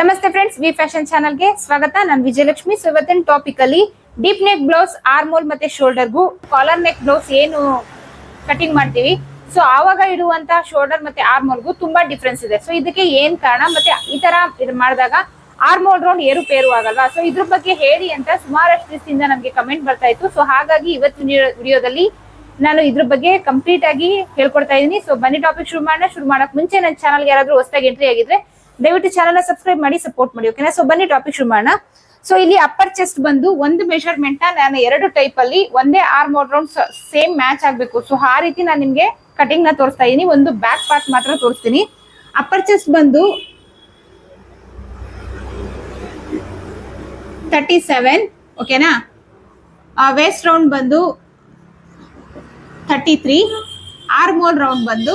ನಮಸ್ತೆ friends V fashion ಚಾನಲ್ಗೆ ಸ್ವಾಗತ. ನಾನು ವಿಜಯಲಕ್ಷ್ಮಿ. ಸೊ ಇವತ್ತಿನ ಟಾಪಿಕ್ ಅಲ್ಲಿ ಡೀಪ್ ನೆಕ್ ಬ್ಲೌಸ್ ಆರ್ಮೋಲ್ ಮತ್ತೆ ಶೋಲ್ಡರ್ಗೂ ಕಾಲರ್ ನೆಕ್ ಬ್ಲೌಸ್ ಏನು ಕಟಿಂಗ್ ಮಾಡ್ತೀವಿ. ಸೊ ಆವಾಗ ಇಡುವಂತ ಶೋಲ್ಡರ್ ಮತ್ತೆ ಆರ್ಮೋಲ್ಗೂ ತುಂಬಾ ಡಿಫ್ರೆನ್ಸ್ ಇದೆ. ಸೊ ಇದಕ್ಕೆ ಏನ್ ಕಾರಣ? ಮತ್ತೆ ಈ ತರ ಇದು ಮಾಡಿದಾಗ ಆರ್ಮೋಲ್ ರೌಂಡ್ ಏರುಪೇರು ಆಗಲ್ವಾ? ಸೊ ಇದ್ರ ಬಗ್ಗೆ ಹೇಳಿ ಅಂತ ಸುಮಾರಷ್ಟು ದಿವಸದಿಂದ ನನಗೆ ಕಮೆಂಟ್ ಬರ್ತಾ ಇತ್ತು. ಸೊ ಹಾಗಾಗಿ ಇವತ್ತಿನ ವಿಡಿಯೋದಲ್ಲಿ ನಾನು ಇದ್ರ ಬಗ್ಗೆ ಕಂಪ್ಲೀಟ್ ಆಗಿ ಹೇಳ್ಕೊಡ್ತಾ ಇದ್ದೀನಿ. ಸೊ ಬನ್ನಿ ಟಾಪಿಕ್ ಶುರು ಮಾಡೋಣ. ಶುರು ಮಾಡಕ್ ಮುಂಚೆ ನನ್ನ ಚಾನಲ್ಗೆ ಯಾರಾದ್ರೂ ಹೊಸದಾಗಿ ಎಂಟ್ರಿ ಆಗಿದ್ರೆ ದಯವಿಟ್ಟು ಚಾನಲ್ ಸಬ್ಸ್ಕ್ರೈಬ್ ಮಾಡಿ ಸಪೋರ್ಟ್ ಮಾಡಿ ಓಕೆನಾ ಸೊ ಬನ್ನಿ ಟಾಪಿಕ್ ಶುರು ಮಾಡೋಣ. ಸೊ ಇಲ್ಲಿ ಅಪ್ಪರ್ ಚೆಸ್ಟ್ ಬಂದು ಒಂದು ಮೆಷರ್ಮೆಂಟ್ನ ನಾನು ಎರಡು ಟೈಪ್ ಅಲ್ಲಿ ಒಂದೇ ಆರ್ಮ್ ರೌಂಡ್ ಸೇಮ್ ಮ್ಯಾಚ್ ಆಗಬೇಕು. ಸೊ ಆ ರೀತಿ ನಾನು ನಿಮಗೆ ಕಟಿಂಗ್ನ ತೋರಿಸ್ತಾ ಇದೀನಿ. ಒಂದು ಬ್ಯಾಕ್ ಪಾರ್ಟ್ ಮಾತ್ರ ತೋರಿಸ್ತೀನಿ. ಅಪ್ಪರ್ ಚೆಸ್ಟ್ ಬಂದು ತರ್ಟಿ ಸೆವೆನ್ ಓಕೆನಾ ವೇಸ್ಟ್ ರೌಂಡ್ ಬಂದು ಥರ್ಟಿ ತ್ರೀ ಆರ್ಮೋಲ್ ರೌಂಡ್ ಬಂದು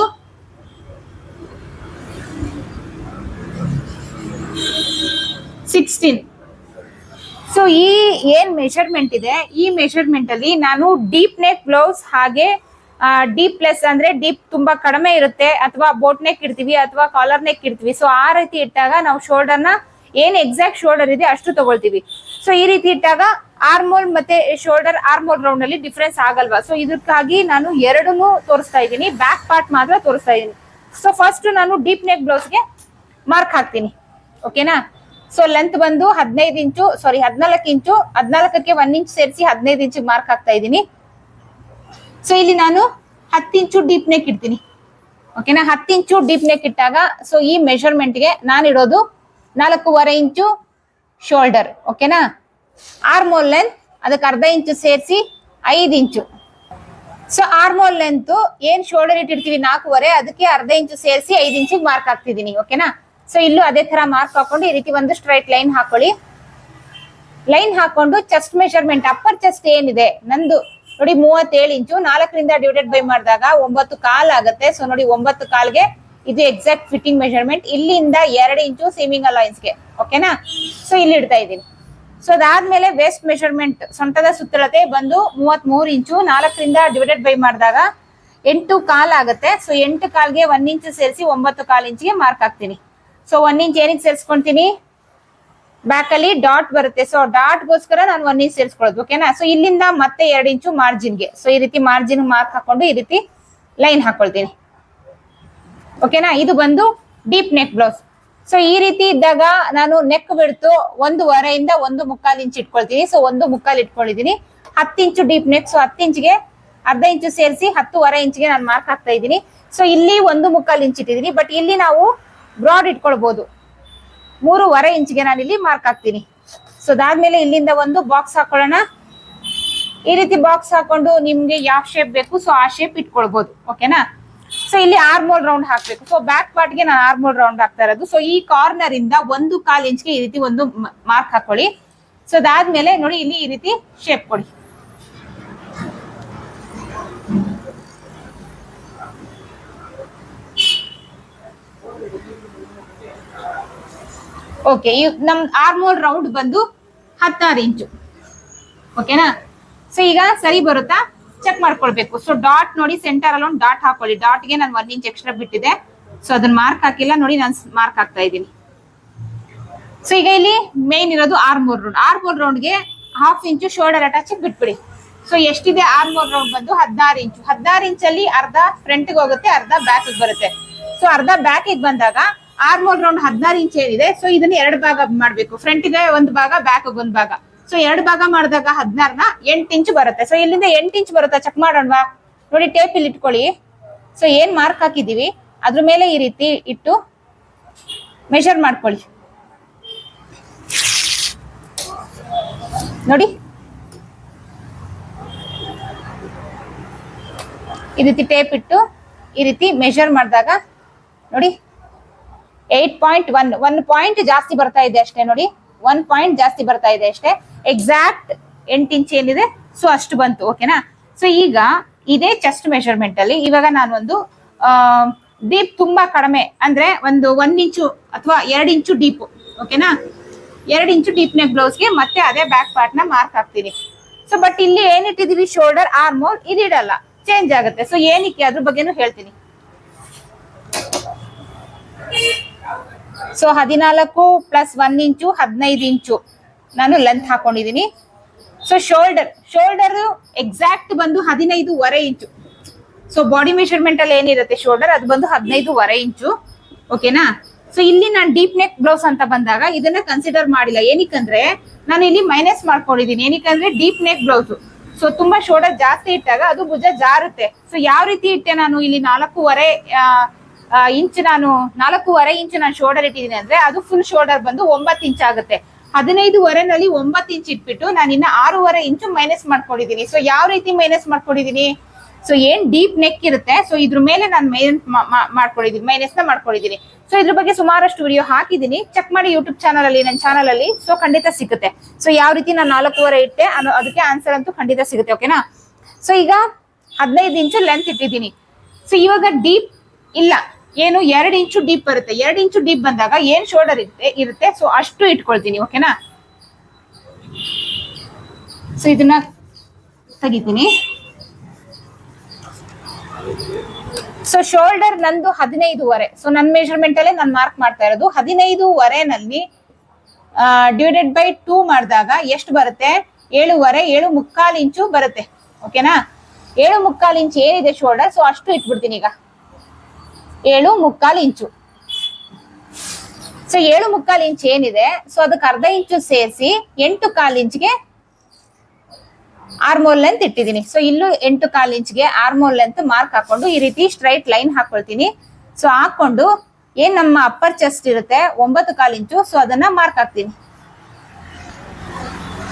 ಸಿಕ್ಸ್ಟೀನ್ ಸೊ ಈ ಏನ್ ಮೆಷರ್ಮೆಂಟ್ ಇದೆ? ಈ ಮೆಷರ್ಮೆಂಟ್ ಅಲ್ಲಿ ನಾನು ಡೀಪ್ ನೆಕ್ ಬ್ಲೌಸ್ ಹಾಗೆ ಡೀಪ್ ಪ್ಲಸ್ ಅಂದ್ರೆ ಡೀಪ್ ತುಂಬಾ ಕಡಿಮೆ ಇರುತ್ತೆ ಅಥವಾ ಬೋಟ್ ನೆಕ್ ಇಡ್ತೀವಿ ಅಥವಾ ಕಾಲರ್ ನೆಕ್ ಇಡ್ತೀವಿ. ಸೊ ಆ ರೀತಿ ಇಟ್ಟಾಗ ನಾವು ಶೋಲ್ಡರ್ನ ಏನ್ ಎಕ್ಸಾಕ್ಟ್ ಶೋಲ್ಡರ್ ಇದೆ ಅಷ್ಟು ತಗೊಳ್ತೀವಿ. ಸೊ ಈ ರೀತಿ ಇಟ್ಟಾಗ ಆರ್ಮೋಲ್ ಮತ್ತೆ ಶೋಲ್ಡರ್ ಆರ್ಮೋಲ್ ರೌಂಡ್ ಅಲ್ಲಿ ಡಿಫ್ರೆನ್ಸ್ ಆಗಲ್ವಾ? ಸೊ ಇದಕ್ಕಾಗಿ ನಾನು ಎರಡನ್ನೂ ತೋರಿಸ್ತಾ ಇದ್ದೀನಿ. ಬ್ಯಾಕ್ ಪಾರ್ಟ್ ಮಾತ್ರ ತೋರಿಸ್ತಾ ಇದ್ದೀನಿ. ಸೊ ಫಸ್ಟ್ ನಾನು ಡೀಪ್ ನೆಕ್ ಬ್ಲೌಸ್ಗೆ ಮಾರ್ಕ್ ಹಾಕ್ತೀನಿ. ಓಕೆನಾ ಸೊ ಲೆಂತ್ ಬಂದು ಹದಿನೈದು ಇಂಚು ಸಾರಿ ಹದಿನಾಲ್ಕು ಇಂಚು, ಹದಿನಾಲ್ಕಕ್ಕೆ ಒನ್ ಇಂಚ್ ಸೇರಿಸಿ ಹದಿನೈದು ಇಂಚು ಮಾರ್ಕ್ ಹಾಕ್ತಾ ಇದ್ದೀನಿ. ಸೊ ಇಲ್ಲಿ ನಾನು ಹತ್ತು ಇಂಚು ಡೀಪ್ ನೆಕ್ ಇಡ್ತೀನಿ. ಓಕೆನಾ ಹತ್ತು ಇಂಚು ಡೀಪ್ ನೆಕ್ ಇಟ್ಟಾಗ ಸೊ ಈ ಮೆಷರ್ಮೆಂಟ್ಗೆ ನಾನು ಇಡೋದು ನಾಲ್ಕೂವರೆ ಇಂಚು ಶೋಲ್ಡರ್ ಓಕೆನಾ ಆರ್ಮೋಲ್ ಲೆಂತ್ ಅದಕ್ಕೆ ಅರ್ಧ ಇಂಚು ಸೇರಿಸಿ ಐದು ಇಂಚು. ಸೊ ಆರ್ಮೋಲ್ ಲೆಂತ್ ಏನು ಶೋಲ್ಡರ್ ಇಟ್ಟಿರ್ತೀವಿ ನಾಲ್ಕೂವರೆ, ಅದಕ್ಕೆ ಅರ್ಧ ಇಂಚು ಸೇರಿಸಿ ಐದು ಇಂಚಿಗೆ ಮಾರ್ಕ್ ಹಾಕ್ತಿದ್ದೀನಿ. ಓಕೆನಾ ಸೊ ಇಲ್ಲೂ ಅದೇ ತರ ಮಾರ್ಕ್ ಹಾಕೊಂಡು ಈ ರೀತಿ ಒಂದು ಸ್ಟ್ರೈಟ್ ಲೈನ್ ಹಾಕೊಳ್ಳಿ. ಲೈನ್ ಹಾಕೊಂಡು ಚೆಸ್ಟ್ ಮೆಷರ್ಮೆಂಟ್ ಅಪ್ಪರ್ ಚೆಸ್ಟ್ ಏನಿದೆ? ನಂದು ನೋಡಿ ಮೂವತ್ತೇಳು ಇಂಚು ನಾಲ್ಕರಿಂದ ಡಿವೈಡೆಡ್ ಬೈ ಮಾಡಿದಾಗ ಒಂಬತ್ತು ಕಾಲ್ ಆಗುತ್ತೆ. ಸೊ ನೋಡಿ ಒಂಬತ್ತು ಕಾಲ್ಗೆ ಇದು ಎಕ್ಸಾಕ್ಟ್ ಫಿಟ್ಟಿಂಗ್ ಮೆಷರ್ಮೆಂಟ್ ಇಲ್ಲಿಂದ ಎರಡು ಇಂಚು ಸೀಮಿಂಗ್ ಅಲೈನ್ಸ್ಗೆ ಓಕೆನಾ ಸೊ ಇಲ್ಲಿ ಇಡ್ತಾ ಇದ್ದೀನಿ. ಸೊ ಅದಾದ್ಮೇಲೆ ವೇಸ್ಟ್ ಮೆಷರ್ಮೆಂಟ್ ಸೊಂಟದ ಸುತ್ತಳತೆ ಬಂದು ಮೂವತ್ತ್ ಮೂರು ಇಂಚು ನಾಲ್ಕರಿಂದ ಡಿವೈಡೆಡ್ ಬೈ ಮಾಡಿದಾಗ ಎಂಟು ಕಾಲ್ ಆಗುತ್ತೆ. ಸೊ ಎಂಟು ಕಾಲ್ಗೆ ಒನ್ ಇಂಚು ಸೇರಿಸಿ ಒಂಬತ್ತು ಕಾಲ್ ಇಂಚಿಗೆ ಮಾರ್ಕ್ ಹಾಕ್ತೀನಿ. ಸೊ ಒನ್ ಇಂಚ್ ಏನಕ್ಕೆ ಸೇರಿಸ್ಕೊಂತೀನಿ? ಬ್ಯಾಕ್ ಅಲ್ಲಿ ಡಾಟ್ ಬರುತ್ತೆ. ಸೊ ಡಾಟ್ ಗೋಸ್ಕರ ನಾನು ಒನ್ ಇಂಚ್ ಸೇರಿಸ್ಕೊಳ್ಳೋದು ಓಕೆನಾ ಸೊ ಇಲ್ಲಿಂದ ಮತ್ತೆ ಎರಡು ಇಂಚು ಮಾರ್ಜಿನ್ಗೆ ಸೊ ಈ ರೀತಿ ಮಾರ್ಜಿನ್ ಮಾರ್ಕ್ ಹಾಕೊಂಡು ಈ ರೀತಿ ಲೈನ್ ಹಾಕೊಳ್ತೀನಿ. ಓಕೆನಾ ಇದು ಬಂದು ಡೀಪ್ ನೆಕ್ ಬ್ಲೌಸ್ ಸೊ ಈ ರೀತಿ ಇದ್ದಾಗ ನಾನು ನೆಕ್ ಬಿಡ್ತು ಒಂದು ವರೆಯಿಂದ ಒಂದು ಮುಕ್ಕಾಲು ಇಂಚ್ ಇಟ್ಕೊಳ್ತೀನಿ. ಸೊ ಒಂದು ಮುಕ್ಕಾಲು ಇಟ್ಕೊಂಡಿದ್ದೀನಿ ಹತ್ತು ಇಂಚು ಡೀಪ್ ನೆಕ್ ಸೊ ಹತ್ತು ಇಂಚ್ಗೆ ಅರ್ಧ ಇಂಚು ಸೇರಿಸಿ ಹತ್ತುವರೆ ಇಂಚ್ಗೆ ನಾನು ಮಾರ್ಕ್ ಹಾಕ್ತಾ ಇದ್ದೀನಿ. ಸೊ ಇಲ್ಲಿ ಒಂದು ಮುಕ್ಕಾಲು ಇಂಚ್ ಇಟ್ಟಿದ್ದೀನಿ ಬಟ್ ಇಲ್ಲಿ ನಾವು ಬ್ರಾಡ್ ಇಟ್ಕೊಳ್ಬಹುದು ಮೂರುವರೆ ಇಂಚ್ಗೆ ನಾನು ಇಲ್ಲಿ ಮಾರ್ಕ್ ಹಾಕ್ತೀನಿ. ಸೊ ಅದಾದ್ಮೇಲೆ ಇಲ್ಲಿಂದ ಒಂದು ಬಾಕ್ಸ್ ಹಾಕೊಳ್ಳೋಣ. ಈ ರೀತಿ ಬಾಕ್ಸ್ ಹಾಕೊಂಡು ನಿಮ್ಗೆ ಯಾವ ಶೇಪ್ ಬೇಕು ಸೊ ಆ ಶೇಪ್ ಇಟ್ಕೊಳ್ಬಹುದು ಓಕೆನಾ ಸೊ ಇಲ್ಲಿ ಆರ್ಮೋಲ್ ರೌಂಡ್ ಹಾಕ್ಬೇಕು. ಸೊ ಬ್ಯಾಕ್ ಪಾರ್ಟ್ಗೆ ನಾನು ಆರ್ಮೋಲ್ ರೌಂಡ್ ಹಾಕ್ತಾ ಇರೋದು. ಸೊ ಈ ಕಾರ್ನರ್ ಇಂದ ಒಂದು ಕಾಲ್ ಇಂಚ್ಗೆ ಈ ರೀತಿ ಒಂದು ಮಾರ್ಕ್ ಹಾಕೊಳ್ಳಿ. ಸೊ ಅದಾದ್ಮೇಲೆ ನೋಡಿ, ಇಲ್ಲಿ ಈ ರೀತಿ ಶೇಪ್ ಕೊಡಿ. ಓಕೆ ನಮ್ ಆರ್ಮೋಲ್ ರೌಂಡ್ ಬಂದು ಹತ್ತಾರು ಇಂಚು ಓಕೆನಾ ಸೊ ಈಗ ಸರಿ ಬರುತ್ತಾ? ಚೆಕ್ ಮಾಡ್ಕೊಳ್ಬೇಕು. ಸೊ ಡಾಟ್ ನೋಡಿ ಸೆಂಟರ್ ಅಲ್ಲಿ ಒಂದು ಡಾಟ್ ಹಾಕೊಳ್ಳಿ. ಡಾಟ್ಗೆ ನಾನು ಒನ್ ಇಂಚ್ ಎಕ್ಸ್ಟ್ರಾ ಬಿಟ್ಟಿದೆ. ಸೊ ಅದನ್ನ ಮಾರ್ಕ್ ಹಾಕಿಲ್ಲ. ನೋಡಿ ನಾನು ಮಾರ್ಕ್ ಹಾಕ್ತಾ ಇದ್ದೀನಿ. ಸೊ ಈಗ ಇಲ್ಲಿ ಮೇನ್ ಇರೋದು ಆರ್ಮೋಲ್ ರೌಂಡ್ ಆರ್ಮೋಲ್ ರೌಂಡ್ಗೆ ಹಾಫ್ ಇಂಚು ಶೋಲ್ಡರ್ ಅಟ್ಯಾಚ್ ಬಿಟ್ಬಿಡಿ. ಸೊ ಎಷ್ಟಿದೆ ಆರ್ಮೋಲ್ ರೌಂಡ್ ಬಂದು? ಹದಿನಾರು ಇಂಚು ಹದಿನಾರು ಇಂಚಲ್ಲಿ ಅರ್ಧ ಫ್ರಂಟ್ಗೆ ಹೋಗುತ್ತೆ, ಅರ್ಧ ಬ್ಯಾಕ್ ಬರುತ್ತೆ. ಸೊ ಅರ್ಧ ಬ್ಯಾಕ್ ಬಂದಾಗ ಆರ್ಮೋಲ್ ರೌಂಡ್ ಹದಿನಾರು ಇಂಚ್ ಏನಿದೆ ಸೊ ಇದನ್ನ ಎರಡು ಭಾಗ ಮಾಡ್ಬೇಕು. ಫ್ರಂಟ್ಗೆ ಒಂದು ಭಾಗ ಬ್ಯಾಕ್ ಒಂದು ಭಾಗ. ಸೊ ಎರಡು ಭಾಗ ಮಾಡಿದಾಗ ಹದಿನಾರನ ಎಂಟು ಇಂಚ್ ಬರುತ್ತೆ. ಸೊ ಇಲ್ಲಿಂದ ಎಂಟು ಇಂಚ್ ಬರುತ್ತಾ? ಚೆಕ್ ಮಾಡೋಣವಾ? ನೋಡಿ ಟೇಪ್ ಇಲ್ಲಿ ಇಟ್ಕೊಳ್ಳಿ. ಸೊ ಏನ್ ಮಾರ್ಕ್ ಹಾಕಿದೀವಿ ಅದ್ರ ಮೇಲೆ ಈ ರೀತಿ ಇಟ್ಟು ಮೆಷರ್ ಮಾಡ್ಕೊಳ್ಳಿ. ನೋಡಿ. ಈ ರೀತಿ ಟೇಪ್ ಇಟ್ಟು ಈ ರೀತಿ ಮೆಷರ್ ಮಾಡಿದಾಗ ನೋಡಿ. Eight point one one point ಜಾಸ್ತಿ ಬರ್ತಾ ಇದೆ ಅಷ್ಟೇ ನೋಡಿ. ಒನ್ ಪಾಯಿಂಟ್ ಜಾಸ್ತಿ ಬರ್ತಾ ಇದೆ ಅಷ್ಟೇ. ಎಕ್ಸಾಕ್ಟ್ ಎಂಟು ಇಂಚ್ ಏನಿದೆ? ಸೊ ಅಷ್ಟು ಬಂತು ಓಕೆನಾ ಸೊ ಈಗ ಇದೇ ಚೆಸ್ಟ್ ಮೆಷರ್ಮೆಂಟ್ ಅಲ್ಲಿ ಇವಾಗ ನಾನು ಒಂದು ಡೀಪ್ ತುಂಬಾ ಕಡಿಮೆ, ಅಂದ್ರೆ ಒಂದು ಒಂದ್ ಇಂಚು ಅಥವಾ ಎರಡು ಇಂಚು ಡೀಪ್ ಓಕೆನಾ ಎರಡು ಇಂಚು ಡೀಪ್ ನೆಕ್ ಬ್ಲೌಸ್ಗೆ ಮತ್ತೆ ಅದೇ ಬ್ಯಾಕ್ ಪಾರ್ಟ್ನ ಮಾರ್ಕ್ ಹಾಕ್ತೀನಿ. ಸೊ ಬಟ್ ಇಲ್ಲಿ ಏನಿಟ್ಟಿದೀವಿ ಶೋಲ್ಡರ್ ಆರ್ಮೋಲ್ ಇದಿಡಲ್ಲ. ಚೇಂಜ್ ಆಗುತ್ತೆ. ಸೊ ಏನಕ್ಕೆ ಅದ್ರ ಬಗ್ಗೆನೂ ಹೇಳ್ತೀನಿ. ಸೊ ಹದಿನಾಲ್ಕು ಪ್ಲಸ್ ಒನ್ ಇಂಚು ಹದಿನೈದು ಇಂಚು ನಾನು ಲೆಂತ್ ಹಾಕೊಂಡಿದೀನಿ. ಸೊ ಶೋಲ್ಡರ್ ಶೋಲ್ಡರ್ ಎಕ್ಸಾಕ್ಟ್ ಬಂದು ಹದಿನೈದುವರೆ ಇಂಚು ಸೊ ಬಾಡಿ ಮೆಷರ್ಮೆಂಟ್ ಅಲ್ಲಿ ಏನಿರುತ್ತೆ ಶೋಲ್ಡರ್ ಅದು ಬಂದು ಹದಿನೈದುವರೆ ಇಂಚು ಓಕೆನಾ ಸೊ ಇಲ್ಲಿ ನಾನು ಡೀಪ್ ನೆಕ್ ಬ್ಲೌಸ್ ಅಂತ ಬಂದಾಗ ಇದನ್ನ ಕನ್ಸಿಡರ್ ಮಾಡಿಲ್ಲ. ಏನಕ್ಕಂದ್ರೆ, ನಾನು ಇಲ್ಲಿ ಮೈನಸ್ ಮಾಡ್ಕೊಂಡಿದ್ದೀನಿ ಏನಕ್ಕಂದ್ರೆ ಡೀಪ್ ನೆಕ್ ಬ್ಲೌಸ್ ಸೊ ತುಂಬಾ ಶೋಲ್ಡರ್ ಜಾಸ್ತಿ ಇಟ್ಟಾಗ ಅದು ಭುಜ ಜಾರುತ್ತೆ. ಸೊ ಯಾವ ರೀತಿ ಇಟ್ಟೆ ನಾನು ಇಲ್ಲಿ ನಾಲ್ಕೂವರೆ ಇಂಚ್ ನಾನು ನಾಲ್ಕೂವರೆ ಇಂಚ್ ನಾನು ಶೋಲ್ಡರ್ ಇಟ್ಟಿದ್ದೀನಿ ಅಂದ್ರೆ ಅದು ಫುಲ್ ಶೋಲ್ಡರ್ ಬಂದು ಒಂಬತ್ತು ಇಂಚ್ ಆಗುತ್ತೆ. ಹದಿನೈದುವರೆನಲ್ಲಿ ಒಂಬತ್ತು ಇಂಚ್ ಇಟ್ಬಿಟ್ಟು ನಾನು ಇನ್ನ ಆರೂವರೆ ಇಂಚು ಮೈನಸ್ ಮಾಡ್ಕೊಂಡಿದ್ದೀನಿ ಸೊ ಯಾವ ರೀತಿ ಮೈನಸ್ ಮಾಡ್ಕೊಂಡಿದ್ದೀನಿ ಸೊ ಏನ್ ಡೀಪ್ ನೆಕ್ ಇರುತ್ತೆ ಸೊ ಇದ್ರ ಮೇಲೆ ನಾನು ಮೈನ್ ಮಾಡ್ಕೊಂಡಿದ್ದೀನಿ ಮೈನಸ್ನ ಮಾಡ್ಕೊಂಡಿದ್ದೀನಿ ಸೊ ಇದ್ರ ಬಗ್ಗೆ ಸುಮಾರಷ್ಟು ವಿಡಿಯೋ ಹಾಕಿದ್ದೀನಿ ಚೆಕ್ ಮಾಡಿ ಯೂಟ್ಯೂಬ್ ಚಾನಲ್ ಅಲ್ಲಿ ನನ್ನ ಚಾನಲ್ ಅಲ್ಲಿ ಸೊ ಖಂಡಿತ ಸಿಗುತ್ತೆ. ಸೊ ಯಾವ ರೀತಿ ನಾನು ನಾಲ್ಕೂವರೆ ಇಟ್ಟೆ ಅದಕ್ಕೆ ಆನ್ಸರ್ ಅಂತೂ ಖಂಡಿತ ಸಿಗುತ್ತೆ ಓಕೆನಾ ಸೊ ಈಗ ಹದಿನೈದು ಇಂಚು ಲೆಂತ್ ಇಟ್ಟಿದ್ದೀನಿ. ಸೊ ಇವಾಗ ಡೀಪ್ ಇಲ್ಲ. ಏನು ಎರಡು ಇಂಚು ಡೀಪ್ ಬರುತ್ತೆ. ಎರಡು ಇಂಚು ಡೀಪ್ ಬಂದಾಗ ಏನ್ ಶೋಲ್ಡರ್ ಇರುತ್ತೆ ಇರುತ್ತೆ. ಸೊ ಅಷ್ಟು ಇಟ್ಕೊಳ್ತೀನಿ ಓಕೆನಾ ಸೊ ಇದನ್ನ ತೆಗಿತೀನಿ. ಸೊ ಶೋಲ್ಡರ್ ನಂದು ಹದಿನೈದುವರೆ. ಸೊ ನನ್ನ ಮೆಷರ್ಮೆಂಟ್ ಅಲ್ಲೇ ನಾನು ಮಾರ್ಕ್ ಮಾಡ್ತಾ ಇರೋದು. ಹದಿನೈದುವರೆನಲ್ಲಿ ಡಿವೈಡೆಡ್ ಬೈ ಟೂ ಮಾಡಿದಾಗ ಎಷ್ಟು ಬರುತ್ತೆ? ಏಳುವರೆ, ಏಳು ಮುಕ್ಕಾಲು ಇಂಚು ಬರುತ್ತೆ. ಓಕೆನಾ ಏಳು ಮುಕ್ಕಾಲು ಇಂಚು ಏನಿದೆ ಶೋಲ್ಡರ್ ಸೊ ಅಷ್ಟು ಇಟ್ಬಿಡ್ತೀನಿ ಈಗ. ಏಳು ಮುಕ್ಕಾಲು ಇಂಚು. ಸೊ ಏಳು ಮುಕ್ಕಾಲು ಇಂಚ್ ಏನಿದೆ? ಸೊ ಅದಕ್ಕೆ ಅರ್ಧ ಇಂಚು ಸೇರಿಸಿ ಎಂಟು ಕಾಲು ಇಂಚ್ಗೆ ಆರ್ಮೋಲ್ ಲೆಂತ್ ಇಟ್ಟಿದ್ದೀನಿ. ಸೊ ಇಲ್ಲೂ ಎಂಟು ಕಾಲು ಇಂಚ್ಗೆ ಆರ್ಮೋಲ್ ಲೆಂತ್ ಮಾರ್ಕ್ ಹಾಕೊಂಡು ಈ ರೀತಿ ಸ್ಟ್ರೈಟ್ ಲೈನ್ ಹಾಕೊಳ್ತೀನಿ. ಸೊ ಹಾಕೊಂಡು ಏನ್ ನಮ್ಮ ಅಪ್ಪರ್ ಚೆಸ್ಟ್ ಇರುತ್ತೆ? ಒಂಬತ್ತು ಕಾಲು ಇಂಚು. ಸೊ ಅದನ್ನ ಮಾರ್ಕ್ ಹಾಕ್ತೀನಿ.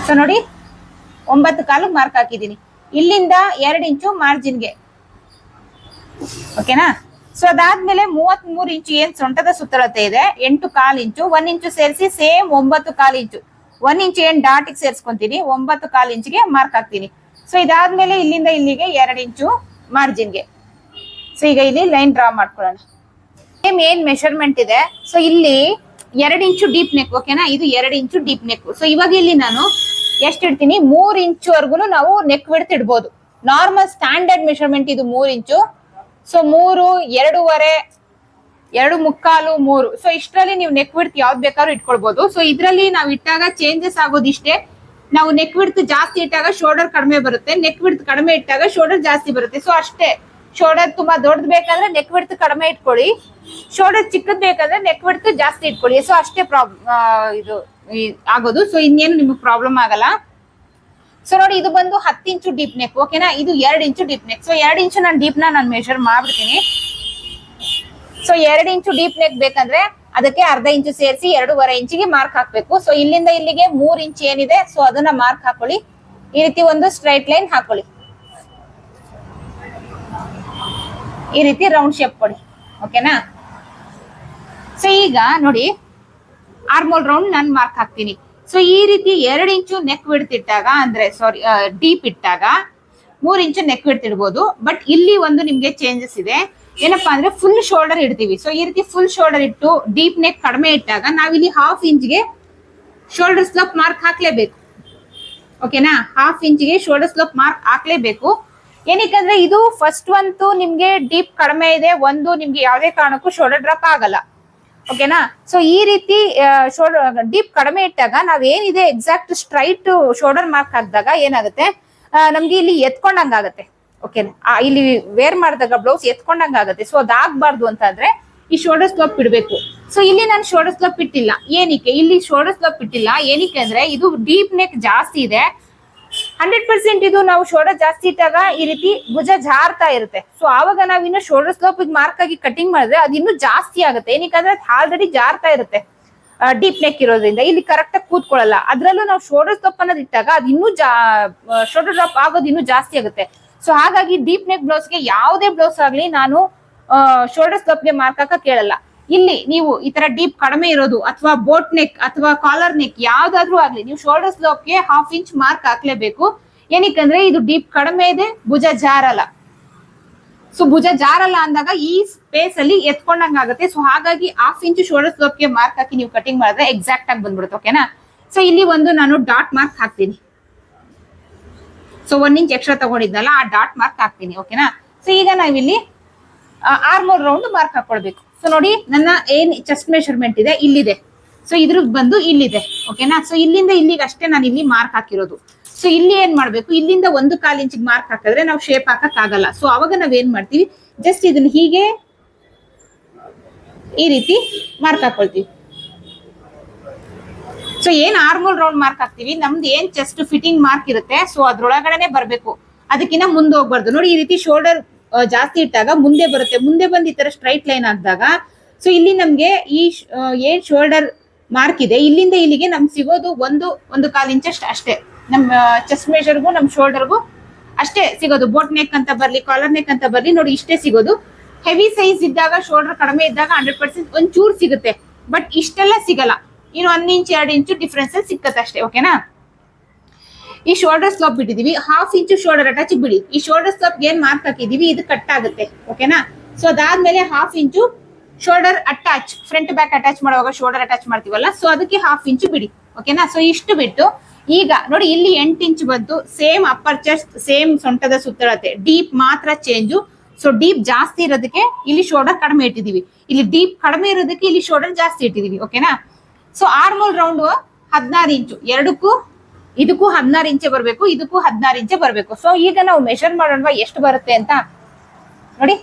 ಸೊ ನೋಡಿ, ಒಂಬತ್ತು ಕಾಲು ಮಾರ್ಕ್ ಹಾಕಿದ್ದೀನಿ. ಇಲ್ಲಿಂದ ಎರಡು ಇಂಚು ಮಾರ್ಜಿನ್ಗೆ ಓಕೆನಾ ಸೊ ಅದಾದ್ಮೇಲೆ ಮೂವತ್ ಮೂರು ಇಂಚು ಏನ್ ಸೊಂಟದ ಸುತ್ತಳತೆ ಇದೆ? ಎಂಟು ಕಾಲು ಇಂಚು, ಒಂದ್ ಇಂಚು ಸೇರಿಸಿ ಸೇಮ್ ಒಂಬತ್ತು ಕಾಲು ಇಂಚು. ಒಂದ್ ಇಂಚು ಏನ್ ಡಾಟಿಗೆ ಸೇರಿಸ್ಕೊಂತೀನಿ, ಒಂಬತ್ತು ಕಾಲು ಇಂಚಿಗೆ ಮಾರ್ಕ್ ಹಾಕ್ತೀನಿ. ಸೊ ಇದಾದ್ಮೇಲೆ ಇಲ್ಲಿಂದ ಇಲ್ಲಿಗೆ ಎರಡು ಇಂಚು ಮಾರ್ಜಿನ್ಗೆ ಸೊ ಈಗ ಇಲ್ಲಿ ಲೈನ್ ಡ್ರಾ ಮಾಡ್ಕೊಳ್ಳೋಣ. ಸೇಮ್ ಏನ್ ಮೆಷರ್ಮೆಂಟ್ ಇದೆ? ಸೊ ಇಲ್ಲಿ ಎರಡು ಇಂಚು ಡೀಪ್ ನೆಕ್ ಓಕೆನಾ ಇದು ಎರಡು ಇಂಚು ಡೀಪ್ ನೆಕ್ ಸೊ ಇವಾಗ ಇಲ್ಲಿ ನಾನು ಎಷ್ಟು ಇಡ್ತೀನಿ? ಮೂರ್ ಇಂಚುವರೆಗೂ ನಾವು ನೆಕ್ ಬಿಡ್ತಿಡ್ಬೋದು ನಾರ್ಮಲ್ ಸ್ಟ್ಯಾಂಡರ್ಡ್ ಮೆಷರ್ಮೆಂಟ್ ಇದು ಮೂರ್ ಇಂಚು. ಸೊ ಮೂರು, ಎರಡೂವರೆ, ಎರಡು ಮುಕ್ಕಾಲು, ಮೂರು. ಸೊ ಇಷ್ಟರಲ್ಲಿ ನೀವು ನೆಕ್ ವಿಡ್ತ್ ಯಾವ್ದು ಬೇಕಾದ್ರೂ ಇಟ್ಕೊಳ್ಬಹುದು ಸೊ ಇದರಲ್ಲಿ ನಾವು ಇಟ್ಟಾಗ ಚೇಂಜಸ್ ಆಗೋದಿಷ್ಟೇ. ನಾವು ನೆಕ್ ವಿಡ್ತ್ ಜಾಸ್ತಿ ಇಟ್ಟಾಗ ಶೋಲ್ಡರ್ ಕಡಿಮೆ ಬರುತ್ತೆ. ನೆಕ್ ವಿಡ್ತ್ ಕಡಿಮೆ ಇಟ್ಟಾಗ ಶೋಲ್ಡರ್ ಜಾಸ್ತಿ ಬರುತ್ತೆ. ಸೊ ಅಷ್ಟೇ. ಶೋಲ್ಡರ್ ತುಂಬಾ ದೊಡ್ಡದು ಬೇಕಾದ್ರೆ ನೆಕ್ ವಿಡ್ತ್ ಕಡಿಮೆ ಇಟ್ಕೊಳ್ಳಿ. ಶೋಲ್ಡರ್ ಚಿಕ್ಕದ್ ಬೇಕಾದ್ರೆ ನೆಕ್ ವಿಡ್ತ್ ಜಾಸ್ತಿ ಇಟ್ಕೊಳ್ಳಿ. ಸೊ ಅಷ್ಟೇ ಪ್ರಾಬ್ಲಮ್ ಇದು ಆಗೋದು. ಸೊ ಇನ್ನೇನು ನಿಮಗೆ ಪ್ರಾಬ್ಲಮ್ ಆಗಲ್ಲ. ಸೊ ನೋಡಿ, ಇದು ಬಂದು ಹತ್ತು ಇಂಚು ಡೀಪ್ ನೆಕ್ ಓಕೆನಾ ಇದು ಎರಡು ಇಂಚು ಡೀಪ್ ನೆಕ್ ಸೊ ಎರಡು ಇಂಚು ನಾನು ಡೀಪ್ ನಾನು ಮೆಷರ್ ಮಾಡ್ಬಿಡ್ತೀನಿ. ಸೊ ಎರಡು ಇಂಚು ಡೀಪ್ ನೆಕ್ ಬೇಕಂದ್ರೆ ಅದಕ್ಕೆ ಅರ್ಧ ಇಂಚು ಸೇರಿಸಿ ಎರಡೂವರೆ ಇಂಚಿಗೆ ಮಾರ್ಕ್ ಹಾಕ್ಬೇಕು. ಸೊ ಇಲ್ಲಿಂದ ಇಲ್ಲಿಗೆ ಮೂರ್ ಇಂಚ್ ಏನಿದೆ ಸೊ ಅದನ್ನ ಮಾರ್ಕ್ ಹಾಕೊಳ್ಳಿ. ಈ ರೀತಿ ಒಂದು ಸ್ಟ್ರೈಟ್ ಲೈನ್ ಹಾಕೊಳ್ಳಿ. ಈ ರೀತಿ ರೌಂಡ್ ಶೇಪ್ ಕೊಡಿ ಓಕೆನಾ ಸೊ ಈಗ ನೋಡಿ ಆರ್ಮೋಲ್ ರೌಂಡ್ ನಾನು ಮಾರ್ಕ್ ಹಾಕ್ತೀನಿ. ಸೊ ಈ ರೀತಿ ಎರಡು ಇಂಚು ನೆಕ್ ಇಟ್ಟಾಗ ಅಂದ್ರೆ ಸಾರಿ ಡೀಪ್ ಇಟ್ಟಾಗ ಮೂರು ಇಂಚು ನೆಕ್ ಇಡ್ಬೋದು. ಬಟ್ ಇಲ್ಲಿ ಒಂದು ನಿಮ್ಗೆ ಚೇಂಜಸ್ ಇದೆ. ಏನಪ್ಪಾ ಅಂದ್ರೆ ಫುಲ್ ಶೋಲ್ಡರ್ ಇಡ್ತೀವಿ. ಸೊ ಈ ರೀತಿ ಫುಲ್ ಶೋಲ್ಡರ್ ಇಟ್ಟು ಡೀಪ್ ನೆಕ್ ಕಡಿಮೆ ಇಟ್ಟಾಗ ನಾವಿಲ್ಲಿ ಹಾಫ್ ಇಂಚ್ಗೆ ಶೋಲ್ಡರ್ ಸ್ಲೋಪ್ ಮಾರ್ಕ್ ಹಾಕ್ಲೇಬೇಕು. ಓಕೆನಾ ಹಾಫ್ ಇಂಚ್ಗೆ ಶೋಲ್ಡರ್ ಸ್ಲೋಪ್ ಮಾರ್ಕ್ ಹಾಕ್ಲೇಬೇಕು. ಏನಕ್ಕಂದ್ರೆ ಇದು ಫಸ್ಟ್ ಒಂದು ನಿಮ್ಗೆ ಡೀಪ್ ಕಡಿಮೆ ಇದೆ. ಒಂದು ನಿಮ್ಗೆ ಯಾವುದೇ ಕಾರಣಕ್ಕೂ ಶೋಲ್ಡರ್ ಡ್ರಾಪ್ ಆಗಲ್ಲ. ಓಕೆನಾ ಸೊ ಈ ರೀತಿ ಶೋಲ್ಡರ್ ಡೀಪ್ ಕಡಿಮೆ ಇಟ್ಟಾಗ ನಾವೇನಿದೆ ಎಕ್ಸಾಕ್ಟ್ ಸ್ಟ್ರೈಟ್ ಶೋಲ್ಡರ್ ಮಾರ್ಕ್ ಹಾಕಿದಾಗ ಏನಾಗುತ್ತೆ? ನಮ್ಗೆ ಇಲ್ಲಿ ಎತ್ಕೊಂಡಂಗ್ ಆಗುತ್ತೆ. ಓಕೆನಾ ಇಲ್ಲಿ ವೇರ್ ಮಾಡಿದಾಗ ಬ್ಲೌಸ್ ಎತ್ಕೊಂಡಂಗ್ ಆಗುತ್ತೆ. ಸೊ ಅದಾಗಬಾರ್ದು ಅಂತಂದ್ರೆ ಈ ಶೋಲ್ಡರ್ ಸ್ಲೋಪ್ ಇಡಬೇಕು. ಸೊ ಇಲ್ಲಿ ನಾನು ಶೋಲ್ಡರ್ ಸ್ಲೋಪ್ ಇಟ್ಟಿಲ್ಲ. ಏನಕ್ಕೆ? ಇಲ್ಲಿ ಶೋಲ್ಡರ್ ಸ್ಲೋಪ್ ಇಟ್ಟಿಲ್ಲ. ಏನಕ್ಕೆ ಅಂದ್ರೆ, ಇದು ಡೀಪ್ ನೆಕ್ ಜಾಸ್ತಿ ಇದೆ. ಹಂಡ್ರೆಡ್ ಪರ್ಸೆಂಟ್ ಇದು ನಾವು ಶೋಲ್ಡರ್ ಜಾಸ್ತಿ ಇಟ್ಟಾಗ ಈ ರೀತಿ ಭುಜ ಜಾರ್ತಾ ಇರುತ್ತೆ. ಸೊ ಆವಾಗ ನಾವು ಇನ್ನು ಶೋಲ್ಡರ್ ಸ್ಲೋಪ್ ಮಾರ್ಕ್ ಆಗಿ ಕಟಿಂಗ್ ಮಾಡಿದ್ರೆ ಅದು ಇನ್ನು ಜಾಸ್ತಿ ಆಗುತ್ತೆ. ಏನಕ್ಕಂದ್ರೆ ಆಲ್ರೆಡಿ ಜಾರ್ತಾ ಇರುತ್ತೆ ಡೀಪ್ ನೆಕ್ ಇರೋದ್ರಿಂದ. ಇಲ್ಲಿ ಕರೆಕ್ಟ್ ಆಗಿ ಕೂತ್ಕೊಳ್ಳಲ್ಲ. ಅದ್ರಲ್ಲೂ ನಾವು ಶೋಲ್ಡರ್ ಸ್ಲೋಪ್ ಅನ್ನೋದು ಇಟ್ಟಾಗ ಅದು ಇನ್ನೂ ಶೋಲ್ಡರ್ ಡ್ರಾಪ್ ಆಗೋದು ಇನ್ನೂ ಜಾಸ್ತಿ ಆಗುತ್ತೆ. ಸೊ ಹಾಗಾಗಿ ಡೀಪ್ ನೆಕ್ ಬ್ಲೌಸ್ಗೆ ಯಾವುದೇ ಬ್ಲೌಸ್ ಆಗಲಿ ನಾನು ಶೋಲ್ಡರ್ ಸ್ಲೋಪ್ಗೆ ಮಾರ್ಕ್ ಹಾಕ ಕೇಳಲ್ಲ. ಇಲ್ಲಿ ನೀವು ಈ ತರ ಡೀಪ್ ಕಡಿಮೆ ಇರೋದು ಅಥವಾ ಬೋಟ್ ನೆಕ್ ಅಥವಾ ಕಾಲರ್ ನೆಕ್ ಯಾವ್ದಾದ್ರೂ ಆಗ್ಲಿ, ನೀವು ಶೋಲ್ಡರ್ ಸ್ಲೋಪ್ಗೆ ಹಾಫ್ ಇಂಚ್ ಮಾರ್ಕ್ ಹಾಕ್ಲೇಬೇಕು. ಏನಕ್ಕಂದ್ರೆ ಇದು ಡೀಪ್ ಕಡಿಮೆ ಇದೆ, ಭುಜ ಜಾರಲ್ಲ. ಸೊ ಭುಜ ಜಾರಲ್ಲ ಅಂದಾಗ ಈ ಸ್ಪೇಸ್ ಅಲ್ಲಿ ಎತ್ಕೊಂಡಂಗ ಆಗುತ್ತೆ. ಸೊ ಹಾಗಾಗಿ ಹಾಫ್ ಇಂಚ್ ಶೋಲ್ಡರ್ ಸ್ಲೋಪ್ಗೆ ಮಾರ್ಕ್ ಹಾಕಿ ನೀವು ಕಟಿಂಗ್ ಮಾಡಿದ್ರೆ ಎಕ್ಸಾಕ್ಟ್ ಆಗಿ ಬಂದ್ಬಿಡುತ್ತೆ ಓಕೆನಾ ಸೊ ಇಲ್ಲಿ ಒಂದು ನಾನು ಡಾಟ್ ಮಾರ್ಕ್ ಹಾಕ್ತೀನಿ. ಸೊ ಒನ್ ಇಂಚ್ ಎಕ್ಸ್ಟ್ರಾ ತಗೊಂಡಿದ್ನಲ್ಲ, ಆ ಡಾಟ್ ಮಾರ್ಕ್ ಹಾಕ್ತೀನಿ ಓಕೆನಾ ಸೊ ಈಗ ನಾವಿಲ್ಲಿ ಆರ್ಮೋರ್ ರೌಂಡ್ ಮಾರ್ಕ್ ಹಾಕೊಳ್ಬೇಕು. ಸೊ ನೋಡಿ, ನನ್ನ ಏನ್ ಚೆಸ್ಟ್ ಮೆಷರ್ಮೆಂಟ್ ಇದೆ, ಇಲ್ಲಿದೆ. ಸೊ ಇದ್ರದ್ದು ಬಂದು ಇಲ್ಲಿದೆ ಓಕೆನಾ ಸೊ ಇಲ್ಲಿಂದ ಇಲ್ಲಿಗೆ ಅಷ್ಟೇ ನಾನು ಇಲ್ಲಿ ಮಾರ್ಕ್ ಹಾಕಿರೋದು. ಸೊ ಇಲ್ಲಿ ಏನ್ ಮಾಡ್ಬೇಕು? ಇಲ್ಲಿಂದ ಒಂದು ಕಾಲ್ ಇಂಚಿಗೆ ಮಾರ್ಕ್ ಹಾಕಿದ್ರೆ ನಾವು ಶೇಪ್ ಹಾಕಕ್ ಆಗಲ್ಲ. ಸೊ ಅವಾಗ ನಾವ್ ಏನ್ ಮಾಡ್ತೀವಿ? ಜಸ್ಟ್ ಇದನ್ನ ಹೀಗೆ ಈ ರೀತಿ ಮಾರ್ಕ್ ಹಾಕೊಳ್ತೀವಿ. ಸೊ ಏನ್ ಆರ್ಮೋಲ್ ರೌಂಡ್ ಮಾರ್ಕ್ ಹಾಕ್ತಿವಿ? ನಮ್ದು ಏನ್ ಚೆಸ್ಟ್ ಫಿಟ್ಟಿಂಗ್ ಮಾರ್ಕ್ ಇರುತ್ತೆ? ಸೊ ಅದ್ರೊಳಗಡೆನೆ ಬರ್ಬೇಕು. ಅದಕ್ಕಿಂತ ಮುಂದೆ ಹೋಗ್ಬಾರ್ದು. ನೋಡಿ, ಈ ರೀತಿ ಶೋಲ್ಡರ್ ಜಾಸ್ತಿ ಇಟ್ಟಾಗ ಮುಂದೆ ಬರುತ್ತೆ. ಮುಂದೆ ಬಂದು ಈ ತರ ಸ್ಟ್ರೈಟ್ ಲೈನ್ ಆದಾಗ ಸೊ ಇಲ್ಲಿ ನಮ್ಗೆ ಈ ಏನ್ ಶೋಲ್ಡರ್ ಮಾರ್ಕ್ ಇದೆ. ಇಲ್ಲಿಂದ ಇಲ್ಲಿಗೆ ನಮ್ಗೆ ಸಿಗೋದು ಒಂದು ಒಂದು ಕಾಲ್ ಇಂಚಷ್ಟು ಅಷ್ಟೇ ಅಷ್ಟೇ. ನಮ್ಮ ಚೆಸ್ಟ್ ಮೇಜರ್ಗೂ ನಮ್ಮ ಶೋಲ್ಡರ್ಗೂ ಅಷ್ಟೇ ಸಿಗೋದು. ಬೋಟ್ ನೆಕ್ ಅಂತ ಬರ್ಲಿ ಕಾಲರ್ ನೆಕ್ ಅಂತ ಬರ್ಲಿ, ನೋಡಿ ಇಷ್ಟೇ ಸಿಗೋದು. ಹೆವಿ ಸೈಜ್ ಇದ್ದಾಗ ಶೋಲ್ಡರ್ ಕಡಿಮೆ ಇದ್ದಾಗ ಹಂಡ್ರೆಡ್ ಪರ್ಸೆಂಟ್ ಒಂದ್ ಚೂರ್ ಸಿಗುತ್ತೆ. ಬಟ್ ಇಷ್ಟೆಲ್ಲ ಸಿಗಲ್ಲ. ಇನ್ನು ಒಂದ್ ಇಂಚ್, ಎರಡು ಇಂಚು ಡಿಫ್ರೆನ್ಸ್ ಸಿಕ್ಕತ್ತೆ ಅಷ್ಟೇ ಓಕೆನಾ ಈ ಶೋಲ್ಡರ್ ಸ್ಲೋಪ್ ಬಿಟ್ಟಿದೀವಿ. ಹಾಫ್ ಇಂಚು ಶೋಲ್ಡರ್ ಅಟ್ಯಾಚ್ ಬಿಡಿ. ಈ ಶೋಲ್ಡರ್ ಸ್ಲೋಪ್ ಏನ್ ಮಾರ್ಕ್ ಹಾಕಿದೀವಿ? ಇದು ಕಟ್ ಆಗುತ್ತೆ. ಓಕೆನಾ ಸೊ ಅದಾದ್ಮೇಲೆ half inch shoulder attach front back attach ಮಾಡುವಾಗ ಶೋಲ್ಡರ್ ಅಟ್ಯಾಚ್ ಮಾಡ್ತೀವಲ್ಲ? ಸೊ ಅದಕ್ಕೆ ಹಾಫ್ ಇಂಚು ಬಿಡಿ. ಓಕೆನಾ ಸೊ ಇಷ್ಟು ಬಿಟ್ಟು ಈಗ ನೋಡಿ, ಇಲ್ಲಿ ಎಂಟು ಇಂಚ್ ಬಂತು ಸೇಮ್ ಅಪ್ಪರ್ ಚೆಸ್ಟ್ ಸೇಮ್ ಸೊಂಟದ ಸುತ್ತಳತೆ. ಡೀಪ್ ಮಾತ್ರ ಚೇಂಜು ಸೊ ಡೀಪ್ ಜಾಸ್ತಿ ಇರೋದಕ್ಕೆ ಇಲ್ಲಿ ಶೋಲ್ಡರ್ ಕಡಿಮೆ ಇಟ್ಟಿದೀವಿ. ಇಲ್ಲಿ ಡೀಪ್ ಕಡಿಮೆ ಇರೋದಕ್ಕೆ ಇಲ್ಲಿ ಶೋಲ್ಡರ್ ಜಾಸ್ತಿ ಇಟ್ಟಿದೀವಿ. ಓಕೆನಾ ಸೊ ಆರ್ಮೋಲ್ ರೌಂಡ್ ಹದಿನಾರು ಇಂಚು ಎರಡಕ್ಕೂ ಇದಕ್ಕೂ ಹದಿನಾರು ಇಂಚೆ ಬರಬೇಕು, ಇದಕ್ಕೂ ಹದಿನಾರು ಇಂಚೆ ಬರಬೇಕು. ಸೊ ಈಗ ನಾವು ಮೆಷರ್ ಮಾಡೋಣ ಎಷ್ಟು ಬರುತ್ತೆ ಅಂತ? ನೋಡಿ.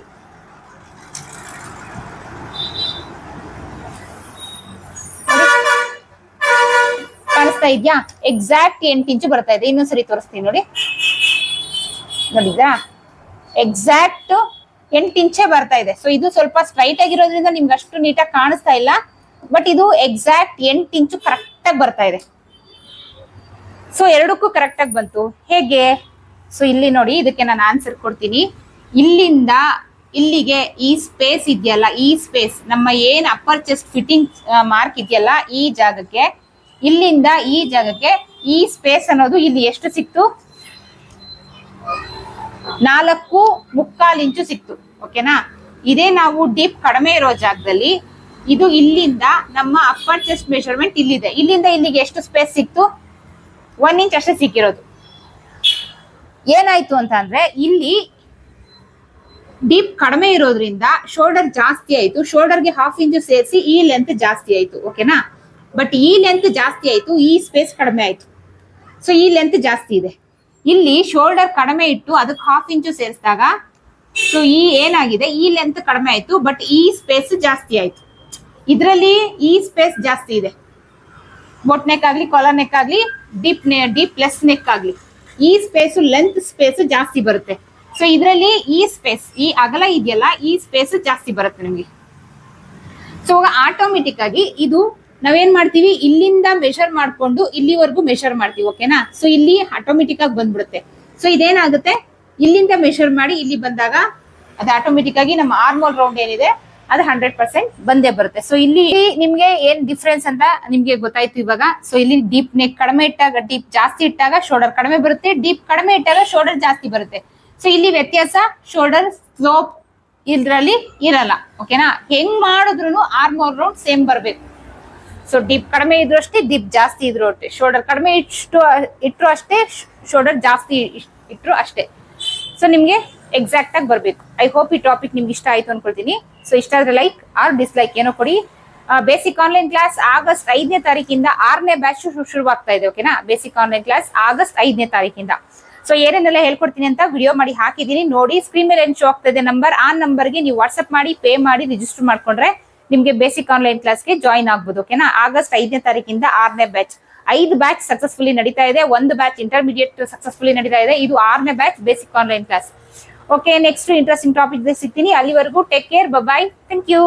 ಕಾಣಿಸ್ತಾ ಇದ್ಯಾ? ಎಕ್ಸಾಕ್ಟ್ ಎಂಟು ಇಂಚು ಬರ್ತಾ ಇದೆ. ಇನ್ನೊಂದ್ಸರಿ ತೋರಿಸ್ತೀನಿ ನೋಡಿ. ನೋಡಿದ್ರಾ? ಎಕ್ಸಾಕ್ಟ್ ಎಂಟು ಇಂಚೆ ಬರ್ತಾ ಇದೆ. ಸೊ ಇದು ಸ್ವಲ್ಪ ಸ್ಟ್ರೈಟ್ ಆಗಿರೋದ್ರಿಂದ ನಿಮ್ಗೆ ಅಷ್ಟು ನೀಟಾಗಿ ಕಾಣಿಸ್ತಾ ಇಲ್ಲ. ಬಟ್ ಇದು ಎಕ್ಸಾಕ್ಟ್ ಎಂಟು ಇಂಚು ಕರೆಕ್ಟ್ ಆಗಿ ಬರ್ತಾ ಇದೆ. ಸೊ ಎರಡಕ್ಕೂ ಕರೆಕ್ಟ್ ಆಗಿ ಬಂತು. ಹೇಗೆ? ಸೊ ಇಲ್ಲಿ ನೋಡಿ, ಇದಕ್ಕೆ ನಾನು ಆನ್ಸರ್ ಕೊಡ್ತೀನಿ. ಇಲ್ಲಿಂದ ಇಲ್ಲಿಗೆ ಈ ಸ್ಪೇಸ್ ಇದೆಯಲ್ಲ, ಈ ಸ್ಪೇಸ್ ನಮ್ಮ ಏನ್ ಅಪ್ಪರ್ ಚೆಸ್ಟ್ ಫಿಟ್ಟಿಂಗ್ ಮಾರ್ಕ್ ಇದೆಯಲ್ಲ, ಈ ಜಾಗಕ್ಕೆ, ಇಲ್ಲಿಂದ ಈ ಜಾಗಕ್ಕೆ ಈ ಸ್ಪೇಸ್ ಅನ್ನೋದು ಇಲ್ಲಿ ಎಷ್ಟು ಸಿಕ್ತು? ನಾಲ್ಕು ಮುಕ್ಕಾಲ್ ಇಂಚು ಸಿಕ್ತು ಓಕೆನಾ ಇದೇ ನಾವು ಡೀಪ್ ಕಡಿಮೆ ಇರೋ ಜಾಗದಲ್ಲಿ, ಇದು ಇಲ್ಲಿಂದ ನಮ್ಮ ಅಪ್ಪರ್ ಚೆಸ್ಟ್ ಮೆಷರ್ಮೆಂಟ್ ಇಲ್ಲಿದೆ. ಇಲ್ಲಿಂದ ಇಲ್ಲಿಗೆ ಎಷ್ಟು ಸ್ಪೇಸ್ ಸಿಕ್ತು? ಒನ್ ಇಂಚ್ ಅಷ್ಟೇ ಸಿಕ್ಕಿರೋದು. ಏನಾಯ್ತು ಅಂತ ಅಂದ್ರೆ ಇಲ್ಲಿ ಡೀಪ್ ಕಡಿಮೆ ಇರೋದ್ರಿಂದ ಶೋಲ್ಡರ್ ಜಾಸ್ತಿ ಆಯ್ತು. ಶೋಲ್ಡರ್ಗೆ ಹಾಫ್ ಇಂಚು ಸೇರಿಸಿ ಈ ಲೆಂತ್ ಜಾಸ್ತಿ ಆಯ್ತು ಓಕೆನಾ ಬಟ್ ಈ ಲೆಂತ್ ಜಾಸ್ತಿ ಆಯ್ತು, ಈ ಸ್ಪೇಸ್ ಕಡಿಮೆ ಆಯ್ತು. ಸೊ ಈ ಲೆಂತ್ ಜಾಸ್ತಿ ಇದೆ. ಇಲ್ಲಿ ಶೋಲ್ಡರ್ ಕಡಿಮೆ ಇಟ್ಟು ಅದಕ್ಕೆ ಹಾಫ್ ಇಂಚು ಸೇರಿಸಿದಾಗ ಸೊ ಈ ಏನಾಗಿದೆ? ಈ ಲೆಂತ್ ಕಡಿಮೆ ಆಯ್ತು ಬಟ್ ಈ ಸ್ಪೇಸ್ ಜಾಸ್ತಿ ಆಯ್ತು. ಇದರಲ್ಲಿ ಈ ಸ್ಪೇಸ್ ಜಾಸ್ತಿ ಇದೆ. ಬೋಟ್ ನೆಕ್ ಆಗ್ಲಿ ಕಾಲರ್ ನೆಕ್ ಆಗ್ಲಿ ಡೀಪ್ ಡೀಪ್ ಲೆಸ್ ನೆಕ್ ಆಗ್ಲಿ. ಈ ಸ್ಪೇಸ್ ಲೆಂತ್ ಸ್ಪೇಸ್ ಜಾಸ್ತಿ ಬರುತ್ತೆ. ಸೊ ಇದರಲ್ಲಿ ಈ ಸ್ಪೇಸ್ ಈ ಅಗಲ ಇದೆಯಲ್ಲ, ಈ ಸ್ಪೇಸ್ ಜಾಸ್ತಿ ಬರುತ್ತೆ ನಿಮಗೆ. ಸೊ ಆಟೋಮೆಟಿಕ್ ಆಗಿ ಇದು ನಾವೇನ್ ಮಾಡ್ತೀವಿ? ಇಲ್ಲಿಂದ ಮೆಷರ್ ಮಾಡ್ಕೊಂಡು ಇಲ್ಲಿವರೆಗೂ ಮೆಷರ್ ಮಾಡ್ತೀವಿ ಓಕೆನಾ ಸೊ ಇಲ್ಲಿ ಆಟೋಮೆಟಿಕ್ ಆಗಿ ಬಂದ್ಬಿಡುತ್ತೆ. ಸೊ ಇದೇನಾಗುತ್ತೆ? ಇಲ್ಲಿಂದ ಮೆಷರ್ ಮಾಡಿ, ಇಲ್ಲಿ ಬಂದಾಗ ಅದು ಆಟೋಮೆಟಿಕ್ ಆಗಿ ನಮ್ಮ ಆರ್ಮೋಲ್ ರೌಂಡ್ ಏನಿದೆ ಅದು ಹಂಡ್ರೆಡ್ ಪರ್ಸೆಂಟ್ ಬಂದೇ ಬರುತ್ತೆ. ಸೊ ಇಲ್ಲಿ ನಿಮ್ಗೆ ಏನ್ ಡಿಫ್ರೆನ್ಸ್ ಅಂತ ನಿಮ್ಗೆ ಗೊತ್ತಾಯ್ತು ಇವಾಗ. ಸೊ ಇಲ್ಲಿ ಡೀಪ್ ನೆಕ್ ಕಡಿಮೆ ಇಟ್ಟಾಗ ಡೀಪ್ ಜಾಸ್ತಿ ಇಟ್ಟಾಗ ಶೋಲ್ಡರ್ ಕಡಿಮೆ ಬರುತ್ತೆ. ಡೀಪ್ ಕಡಿಮೆ ಇಟ್ಟಾಗ ಶೋಲ್ಡರ್ ಜಾಸ್ತಿ ಬರುತ್ತೆ. ಸೊ ಇಲ್ಲಿ ವ್ಯತ್ಯಾಸ ಶೋಲ್ಡರ್ ಸ್ಲೋಪ್ ಇದ್ರಲ್ಲಿ ಇರಲ್ಲ. ಓಕೆನಾ ಹೆಂಗ್ ಮಾಡಿದ್ರು ಆರ್ಮೋರ್ ರೌಂಡ್ ಸೇಮ್ ಬರ್ಬೇಕು. ಸೊ ಡೀಪ್ ಕಡಿಮೆ ಇದ್ರು ಅಷ್ಟೇ ಡೀಪ್ ಜಾಸ್ತಿ ಇದ್ರು ಅಷ್ಟೇ. ಶೋಲ್ಡರ್ ಕಡಿಮೆ ಇಷ್ಟು, ಇಟ್ರು ಅಷ್ಟೇ ಶೋಲ್ಡರ್ ಜಾಸ್ತಿ ಇಟ್ಟರು ಅಷ್ಟೇ. ಸೊ ನಿಮ್ಗೆ ಎಕ್ಸಾಕ್ಟ್ ಆಗಿ ಬರ್ಬೇಕು. ಐ ಹೋಪ್ ಈ ಟಾಪಿಕ್ ನಿಮ್ಗೆ ಇಷ್ಟ ಆಯ್ತು ಅನ್ಕೊಳ್ತೀನಿ. ಸೊ ಇಷ್ಟ ಆದ್ರೆ ಲೈಕ್ ಆರ್ ಡಿಸ್ಲೈಕ್ ಏನೋ ಕೊಡಿ. ಬೇಸಿಕ್ ಆನ್ಲೈನ್ ಕ್ಲಾಸ್ ಆಗಸ್ಟ್ ಐದನೇ ತಾರೀಕಿಂದ ಆರನೇ ಬ್ಯಾಚ್ ಶುರುವಾಗ್ತಾ ಇದೆ ಓಕೆನಾ ಬೇಸಿಕ್ ಆನ್ಲೈನ್ ಕ್ಲಾಸ್ ಆಗಸ್ಟ್ ಐದನೇ ತಾರೀಕಿಂದ. ಸೊ ಏನೇನೆಲ್ಲ ಹೇಳ್ಕೊಡ್ತೀನಿ ಅಂತ ವಿಡಿಯೋ ಮಾಡಿ ಹಾಕಿದೀನಿ ನೋಡಿ ಸ್ಕ್ರೀನ್ ಮೇಲೆ ಏನು ಶೋ ಆಗ್ತಾ ಇದೆ ನಂಬರ್ ಆ ನಂಬರ್ಗೆ ನೀವು ವಾಟ್ಸ್ಆಪ್ ಮಾಡಿ ಪೇ ಮಾಡಿ ರಿಜಿಸ್ಟರ್ ಮಾಡ್ಕೊಂಡ್ರೆ ನಿಮಗೆ ಬೇಸಿಕ್ ಆನ್ಲೈನ್ ಕ್ಲಾಸ್ಗೆ ಜಾಯಿನ್ ಆಗ್ಬೋದು ಓಕೆನಾ ಆಗಸ್ಟ್ ಐದನೇ ತಾರೀಕಿಂದ ಆರನೇ ಬ್ಯಾಚ್ ಐದು ಬ್ಯಾಚ್ ಸಕ್ಸಸ್ಫುಲಿ ನಡೀತಾ ಇದೆ, ಒಂದು ಬ್ಯಾಚ್ ಇಂಟರ್ಮೀಡಿಯೇಟ್ ಸಕ್ಸಸ್ಫುಲಿ ನಡೀತಾ ಇದೆ. ಇದು ಆರನೇ batch basic online class okay next interesting topic ಸಿಗ್ತೀನಿ ಅಲ್ಲಿವರೆಗೂ take care bye thank you